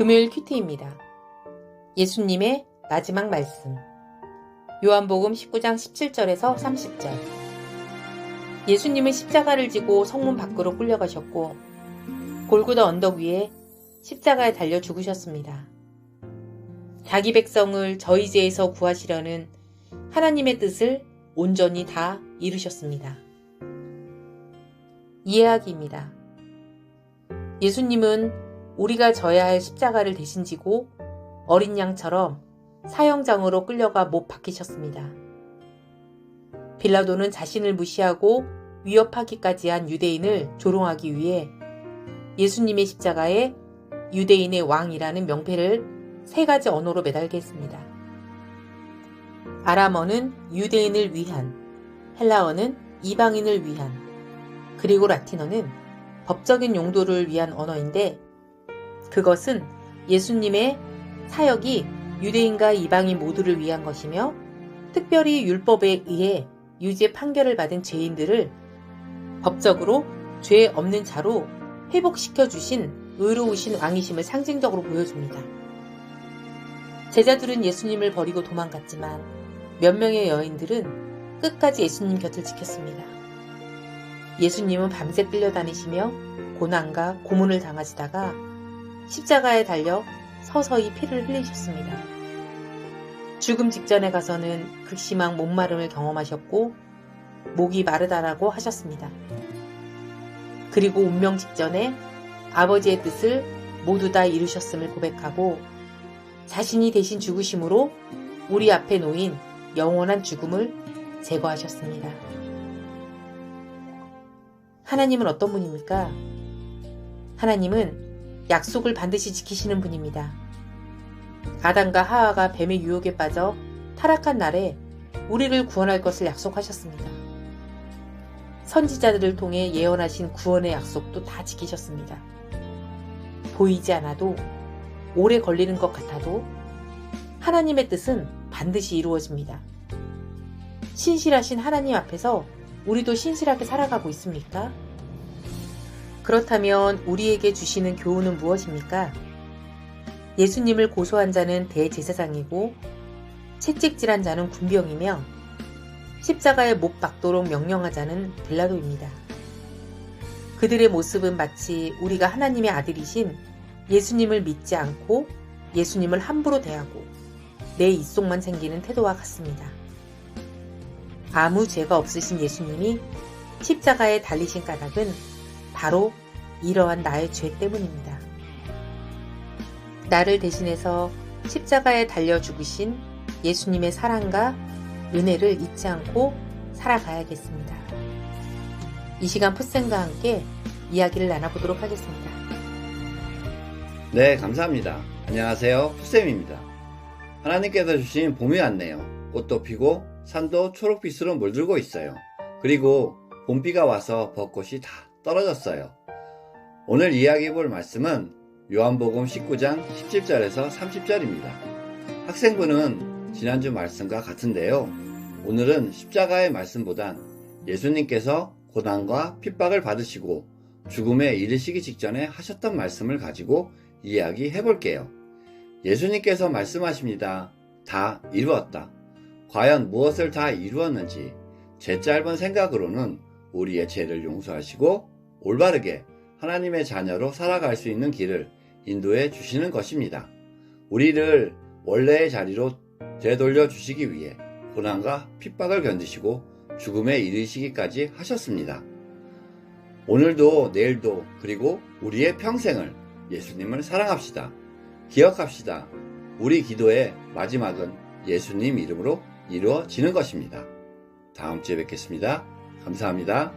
금요일 큐티입니다. 예수님의 마지막 말씀. 요한복음 19장 17절에서 30절. 예수님은 십자가를 지고 성문 밖으로 끌려가셨고 골고다 언덕 위에 십자가에 달려 죽으셨습니다. 자기 백성을 저희 죄에서 구하시려는 하나님의 뜻을 온전히 다 이루셨습니다. 이해하기입니다. 예수님은 우리가 져야 할 십자가를 대신 지고 어린 양처럼 사형장으로 끌려가 못 박히셨습니다. 빌라도는 자신을 무시하고 위협하기까지 한 유대인을 조롱하기 위해 예수님의 십자가에 유대인의 왕이라는 명패를 세 가지 언어로 매달게 했습니다. 아람어는 유대인을 위한, 헬라어는 이방인을 위한, 그리고 라틴어는 법적인 용도를 위한 언어인데 그것은 예수님의 사역이 유대인과 이방인 모두를 위한 것이며 특별히 율법에 의해 유죄 판결을 받은 죄인들을 법적으로 죄 없는 자로 회복시켜 주신 의로우신 왕이심을 상징적으로 보여줍니다. 제자들은 예수님을 버리고 도망갔지만 몇 명의 여인들은 끝까지 예수님 곁을 지켰습니다. 예수님은 밤새 끌려다니시며 고난과 고문을 당하시다가 십자가에 달려 서서히 피를 흘리셨습니다. 죽음 직전에 가서는 극심한 목마름을 경험하셨고 목이 마르다라고 하셨습니다. 그리고 운명 직전에 아버지의 뜻을 모두 다 이루셨음을 고백하고 자신이 대신 죽으심으로 우리 앞에 놓인 영원한 죽음을 제거하셨습니다. 하나님은 어떤 분입니까? 하나님은 약속을 반드시 지키시는 분입니다. 아담과 하하가 뱀의 유혹에 빠져 타락한 날에 우리를 구원할 것을 약속하셨습니다. 선지자들을 통해 예언하신 구원의 약속도 다 지키셨습니다. 보이지 않아도 오래 걸리는 것 같아도 하나님의 뜻은 반드시 이루어집니다. 신실하신 하나님 앞에서 우리도 신실하게 살아가고 있습니까? 그렇다면 우리에게 주시는 교훈은 무엇입니까? 예수님을 고소한 자는 대제사장이고 채찍질한 자는 군병이며 십자가에 못 박도록 명령하자는 빌라도입니다. 그들의 모습은 마치 우리가 하나님의 아들이신 예수님을 믿지 않고 예수님을 함부로 대하고 내 입속만 생기는 태도와 같습니다. 아무 죄가 없으신 예수님이 십자가에 달리신 까닭은 바로 이러한 나의 죄 때문입니다. 나를 대신해서 십자가에 달려 죽으신 예수님의 사랑과 은혜를 잊지 않고 살아가야겠습니다. 이 시간 풋생과 함께 이야기를 나눠보도록 하겠습니다. 네, 감사합니다. 안녕하세요. 푸쌤입니다. 하나님께서 주신 봄이 왔네요. 꽃도 피고 산도 초록빛으로 물들고 있어요. 그리고 봄비가 와서 벚꽃이 다 떨어졌어요. 오늘 이야기 볼 말씀은 요한복음 19장 17절에서 30절입니다. 학생부는 지난주 말씀과 같은데요. 오늘은 십자가의 말씀보단 예수님께서 고난과 핍박을 받으시고 죽음에 이르시기 직전에 하셨던 말씀을 가지고 이야기해 볼게요. 예수님께서 말씀하십니다. 다 이루었다. 과연 무엇을 다 이루었는지 제 짧은 생각으로는 우리의 죄를 용서하시고 올바르게 하나님의 자녀로 살아갈 수 있는 길을 인도해 주시는 것입니다. 우리를 원래의 자리로 되돌려 주시기 위해 고난과 핍박을 견디시고 죽음에 이르시기까지 하셨습니다. 오늘도 내일도 그리고 우리의 평생을 예수님을 사랑합시다. 기억합시다. 우리 기도의 마지막은 예수님 이름으로 이루어지는 것입니다. 다음 주에 뵙겠습니다. 감사합니다.